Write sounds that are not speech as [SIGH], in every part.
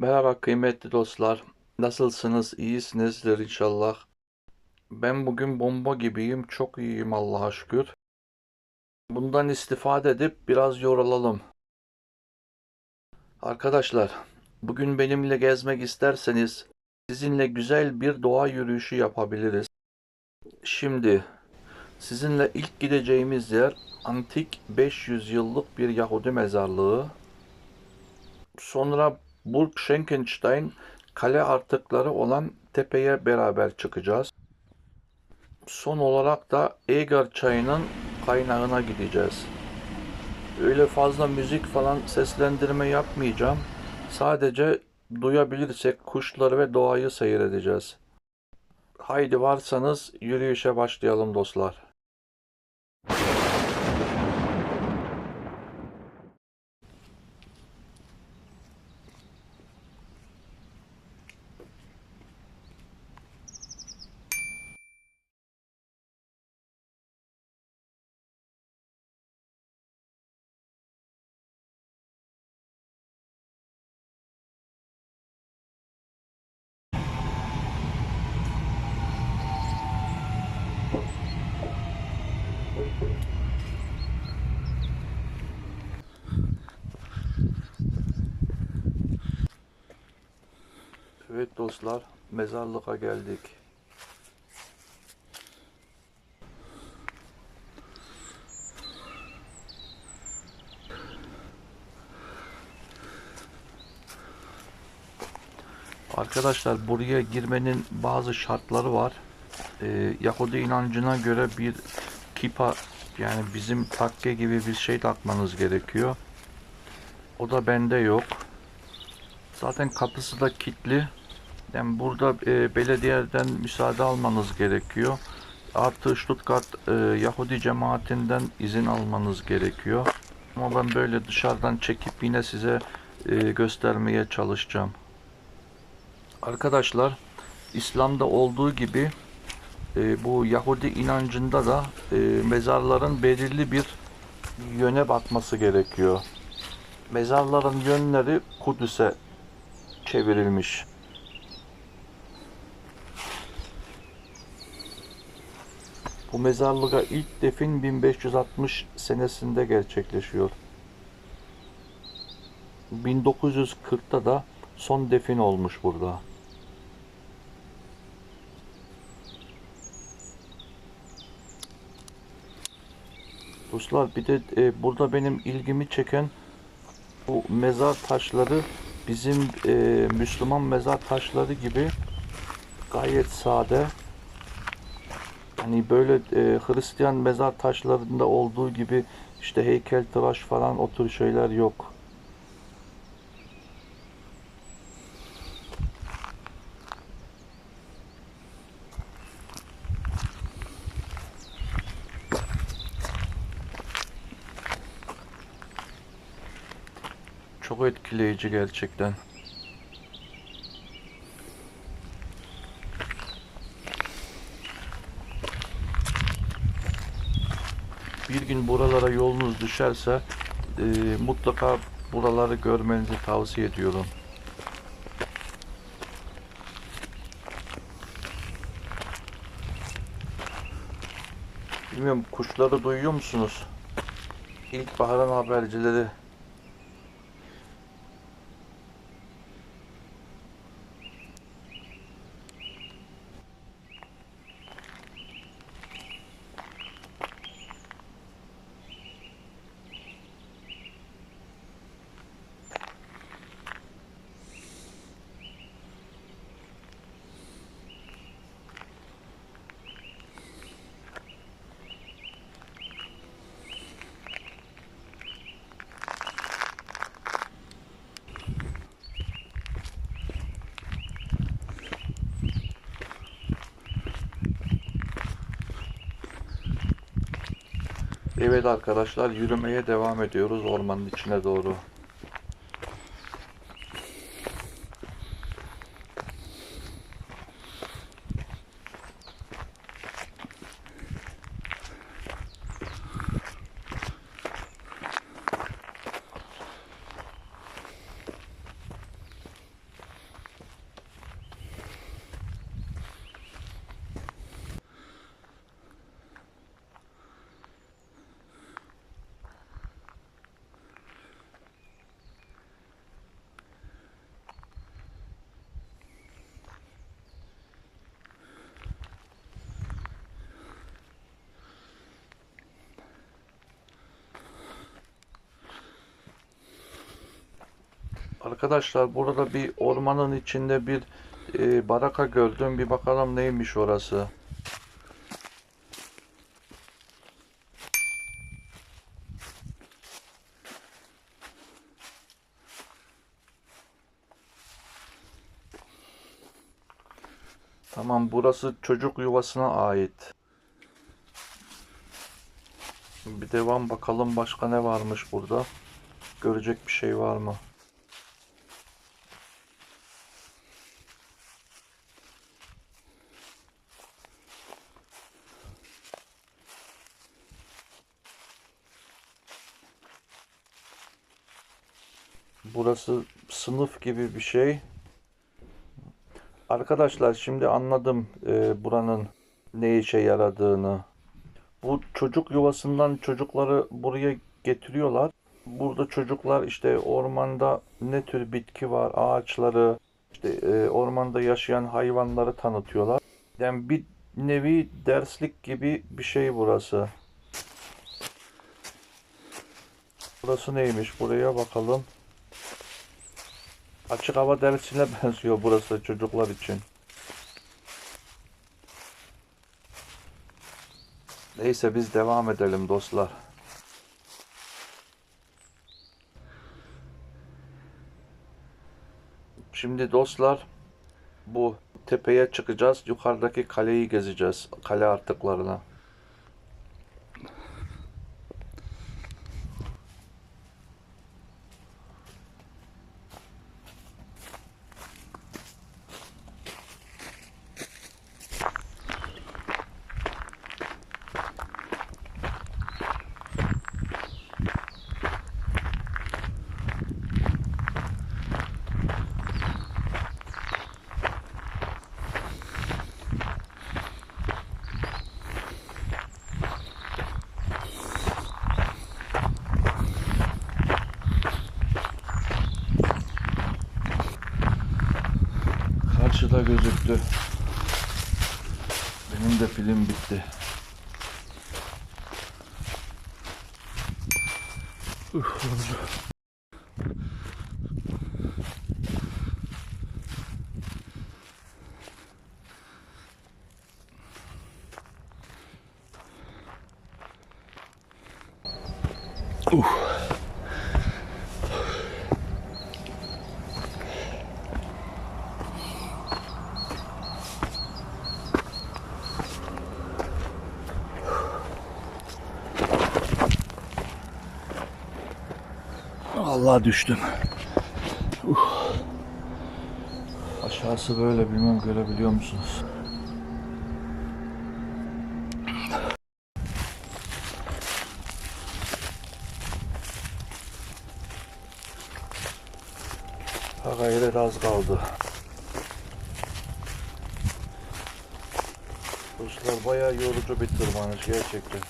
Merhaba kıymetli dostlar. Nasılsınız? İyisinizdir inşallah. Ben bugün bomba gibiyim. Çok iyiyim Allah'a şükür. Bundan istifade edip biraz yorulalım. Arkadaşlar, bugün benimle gezmek isterseniz sizinle güzel bir doğa yürüyüşü yapabiliriz. Şimdi sizinle ilk gideceğimiz yer antik 500 yıllık bir Yahudi mezarlığı. Sonra Burg Schenkenstein kale artıkları olan tepeye beraber çıkacağız. Son olarak da Eger çayının kaynağına gideceğiz. Öyle fazla müzik falan seslendirme yapmayacağım. Sadece duyabilirsek kuşları ve doğayı seyredeceğiz. Haydi varsanız yürüyüşe başlayalım dostlar. Evet dostlar, mezarlığa geldik. Arkadaşlar buraya girmenin bazı şartları var. Ee, Yahudi inancına göre bir kipa yani bizim takke gibi bir şey takmanız gerekiyor. O da bende yok. Zaten kapısı da kilitli. Yani burada e, belediyeden müsaade almanız gerekiyor. Artı Stuttgart e, Yahudi cemaatinden izin almanız gerekiyor. Ama ben böyle dışarıdan çekip yine size e, göstermeye çalışacağım. Arkadaşlar İslam'da olduğu gibi e, bu Yahudi inancında da e, mezarların belirli bir yöne bakması gerekiyor. Mezarların yönleri Kudüs'e çevrilmiş. Bu mezarlığa ilk defin 1560 senesinde gerçekleşiyor. 1940'ta da son defin olmuş burada. Dostlar bir de e, burada benim ilgimi çeken bu mezar taşları bizim e, Müslüman mezar taşları gibi gayet sade. Hani böyle e, Hristiyan mezar taşlarında olduğu gibi işte heykel tıraş falan o tür şeyler yok. Çok etkileyici gerçekten. Bir gün buralara yolunuz düşerse e, mutlaka buraları görmenizi tavsiye ediyorum. Bilmiyorum kuşları duyuyor musunuz? İlkbaharın habercileri. Evet arkadaşlar yürümeye devam ediyoruz ormanın içine doğru. Arkadaşlar burada bir ormanın içinde bir e, baraka gördüm. Bir bakalım neymiş orası. Tamam burası çocuk yuvasına ait. Bir devam bakalım başka ne varmış burada. Görecek bir şey var mı? Burası sınıf gibi bir şey. Arkadaşlar şimdi anladım e, buranın ne işe yaradığını. Bu çocuk yuvasından çocukları buraya getiriyorlar. Burada çocuklar işte ormanda ne tür bitki var, ağaçları, işte e, ormanda yaşayan hayvanları tanıtıyorlar. Yani bir nevi derslik gibi bir şey burası. Burası neymiş? Buraya bakalım. Açık hava dersine [LAUGHS] benziyor burası çocuklar için. Neyse biz devam edelim dostlar. Şimdi dostlar bu tepeye çıkacağız. Yukarıdaki kaleyi gezeceğiz. Kale artıklarına. Gözüktü. Benim de film bitti. Üf, yorucu. Allah düştüm. Uf. Aşağısı böyle bilmem görebiliyor musunuz? Ha gayret az kaldı. Dostlar bayağı yorucu bir tırmanış gerçekten.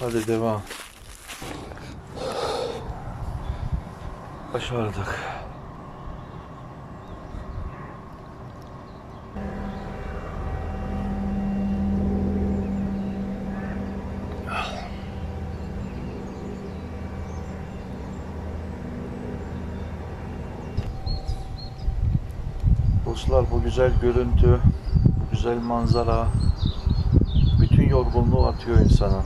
Hadi devam. Başardık. Dostlar bu güzel görüntü, bu güzel manzara bütün yorgunluğu atıyor insana.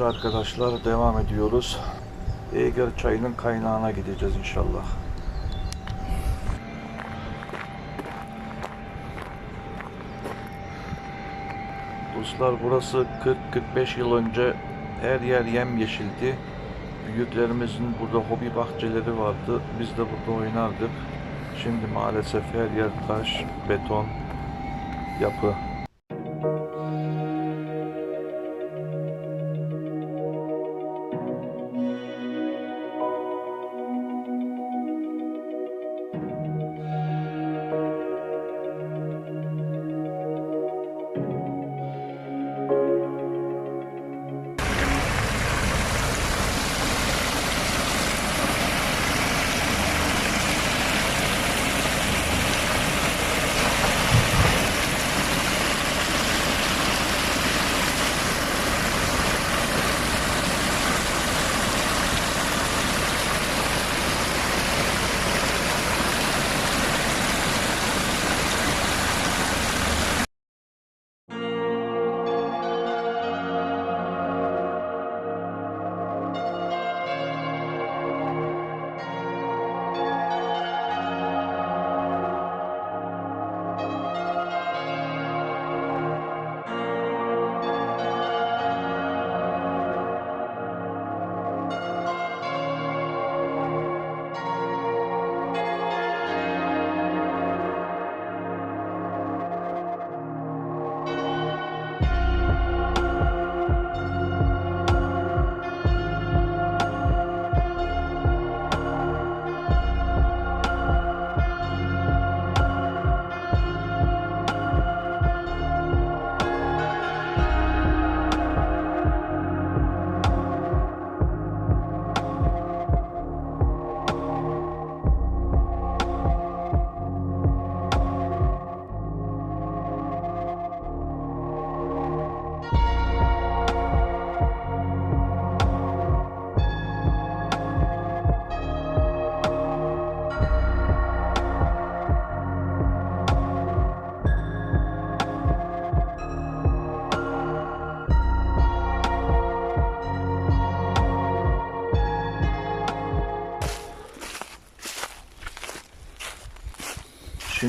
Bir arkadaşlar devam ediyoruz. Eger çayının kaynağına gideceğiz inşallah. Dostlar burası 40-45 yıl önce her yer yemyeşildi. Büyüklerimizin burada hobi bahçeleri vardı. Biz de burada oynardık. Şimdi maalesef her yer taş, beton, yapı.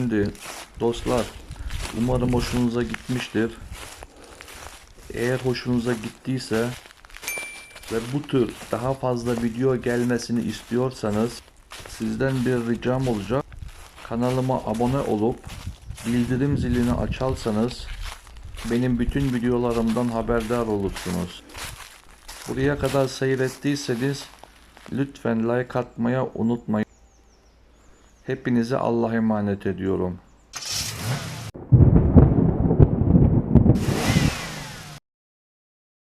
Şimdi dostlar umarım hoşunuza gitmiştir. Eğer hoşunuza gittiyse ve bu tür daha fazla video gelmesini istiyorsanız sizden bir ricam olacak. Kanalıma abone olup bildirim zilini açarsanız benim bütün videolarımdan haberdar olursunuz. Buraya kadar seyrettiyseniz lütfen like atmaya unutmayın. Hepinize Allah'a emanet ediyorum.